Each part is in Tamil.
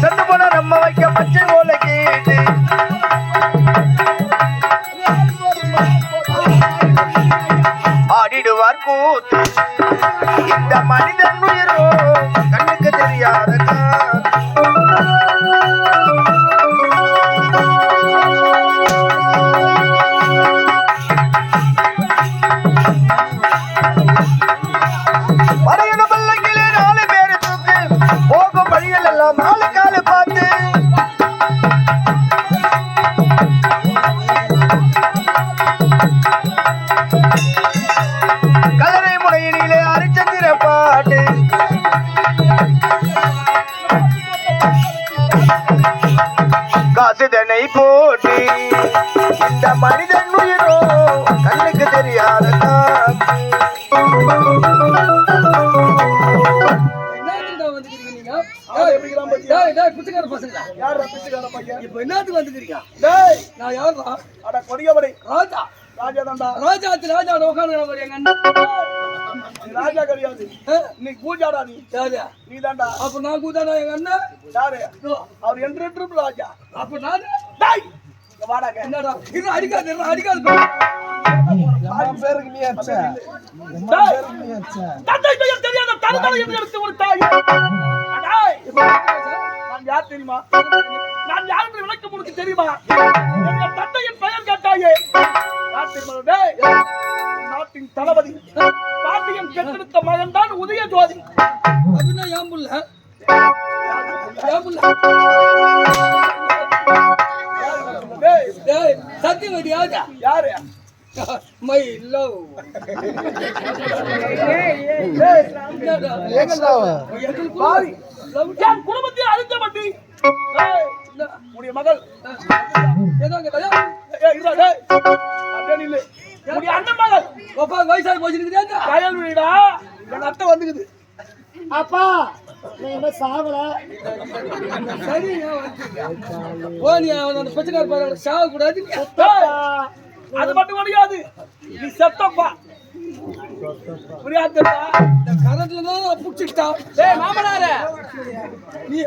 செத்து போன நம்ம வைக்க பச்சை ஓலை கேட்டு. ஆடிடுவார் கூத்து. இந்த மனிதன் உயிரோ கண்ணுக்கு தெரியாத எல்லாம் நாலு பார்த்து. கலரை முனையினிலே அரிச்சந்திர பாட்டு. காசுதனை போட்டு. இந்த மனிதன் உயிரோ கண்ணுக்கு தெரியாத காத்து. டேய், டேய், டேய், பிச்சைக்கார பசங்களா? இப்ப என்னத்துக்கு வந்துக்கிறீங்க? டேய், நான் யாருடா? அட கொடியவனை, ராஜா. ராஜாதான்டா. ராஜாத்தி ராஜா உட்காந்து எங்க அண்ணன். நீ ராஜா கிடையாது. நீ பூஜாடா நீ. யாரு? அப்ப நான் கூத்தானா எங்க அண்ணன்? யாரு? அவர் என்று ராஜா. அப்ப நானு? டேய், வாடாங்க. என்னடா? இரு, அடிக்காத, அடிக்காத. பேருக்கு நீ அடிச்ச. டேய், தந்தை பெயர் தெரியாத எடுத்து ஒரு தாய். அடேய், நான் யார் தெரியுமா? நான் யார் என்று விளக்கம் உனக்கு தெரியுமா தந்தையின் பெயர் கேட்டாயே. யார் தெரியுமா? நாட்டின் தளபதி. பாண்டியன் பெற்றெடுத்த மகன் தான் உதய ஜோதி. புள்ள. டேய், டேய், சத்தியவதி ராஜா. யாரு? பாவி. love. என் குடும்பத்தை அழித்த மட்டி டேய், உன்னுடைய மகள். ஏதாங்க, ஐயா, ஏய், இருடா, டேய். அப்படியே நில்லு. உன்னுடைய அண்ணன் மகள். அப்பா வயசாகி போச்சுருக்குதா? வீடா? என் அத்தை வந்துக்குது. அப்பா நீ என்ன சாவல? சரி அவன் அந்த சாகக்கூடாது. டேய், அது மட்டும் முடியாது. நீ செத்தப்பா. புரியாதுடா. இந்த கரண்ட்ல தான் புடிச்சிட்டான். டேய் மாமனாரே. நீ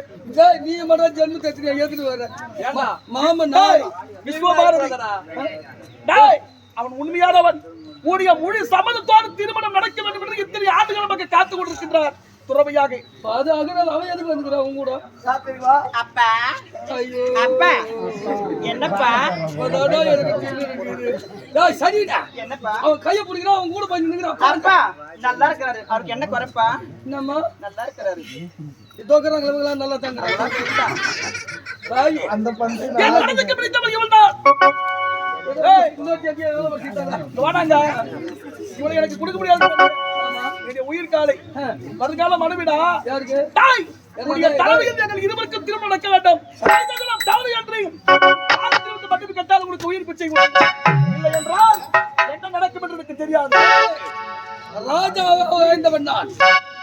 நீ மட்டும் ஜென்மத்தை எடுத்துட்டு ஏத்துட்டு வர்ற. மா- மாமன் டேய் நான். விஸ்வபாரதி டேய் அவன் உண்மையானவன். கூடிய முழு சம்மதத்தோடு திருமணம் நடக்க வேண்டும் என்று இத்தனை ஆண்டுகள் நமக்கு காத்துக் கொண்டிருக்கின்றார். துறவையாக அது அவன் எதுக்கு வந்துக்கிறான் உன் கூட? அப்பா ஐயோ. அப்பா என்னப்பா அதாடா எனக்கு திமிரு இருக்குது. டேய், சரிடா. என்னப்பா அவன் கையை பிடிக்கிறான், அவன் கூட போய் நின்னுக்கிறான். அப்பா நல்லா இருக்கிறாரு அவருக்கு என்ன குறைப்பா என்னம்மா? நல்லா இருக்கிறாரு இதோ இருக்கிறாங்க, நல்லா. தாயி. என் மனதுக்கு பிடித்தவன் இவன் தான் ஏய். வாடாங்க இவனை எனக்கு கொடுக்க முடியாது என்னுடைய உயிர் காலை. வருங்கால மனைவிடா. யாருக்கு? தாய் தலைமையில் எங்கள் இருவருக்கும் நடக்க வேண்டும். தவறு என்று ஆலயத்திலிருந்து மட்டும் கட்டால் உனக்கு உயிர் பிச்சை. இல்லை என்றால் என்ன நடக்கும் என்று எனக்கு தெரியாது. ராஜாவை வாழ்ந்தவன் நான்.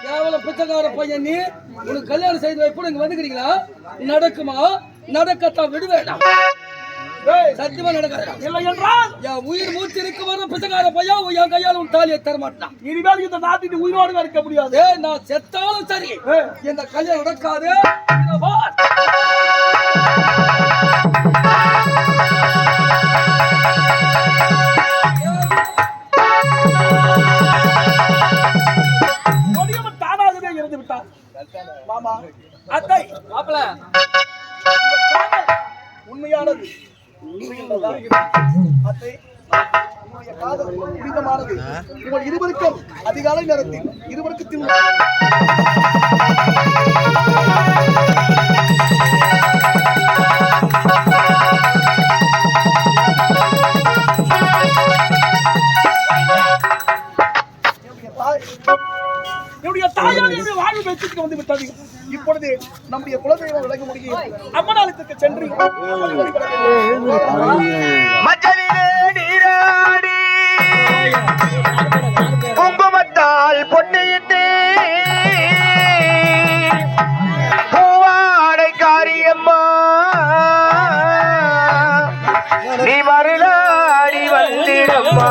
கேவல பிச்சைக்கார பையன் நீ. உனக்கு கல்யாணம் செய்து வைப்பு இங்க வந்துக்கிறீங்களா? நடக்குமா? நடக்கத்தான் விட வேண்டாம் ஏய், சத்தியமா நடக்காதா இல்லை என்றால் என் உயிர் மூச்சு இருக்க வர பிச்சைக்கார பையன் என் கையால உன் தாலியை தர மாட்டான் இனிமேல் இந்த நாட்டின் உயிரோடு இருக்க முடியாது. ஏய் நான் செத்தாலும் சரி. இந்த கல்யாணம் நடக்காது. மாமா அத்தை. மாப்பிள உண்மையானது? அத்தை புனிதமானது உங்கள் இருவருக்கும் அதிகாலை நேரத்தில் இருவருக்கு என்னுடைய வாழ்வு பேச்சுக்கு வந்து விட்டாதீங்க. இப்பொழுது நம்முடைய குலதெய்வம் விலக முடியும். அம்மனாலயத்துக்கு சென்று குங்குமத்தால் பொன்னையிட்டு பூவாடை காரியம்மா நீ மருளாடி வந்திடம்மா.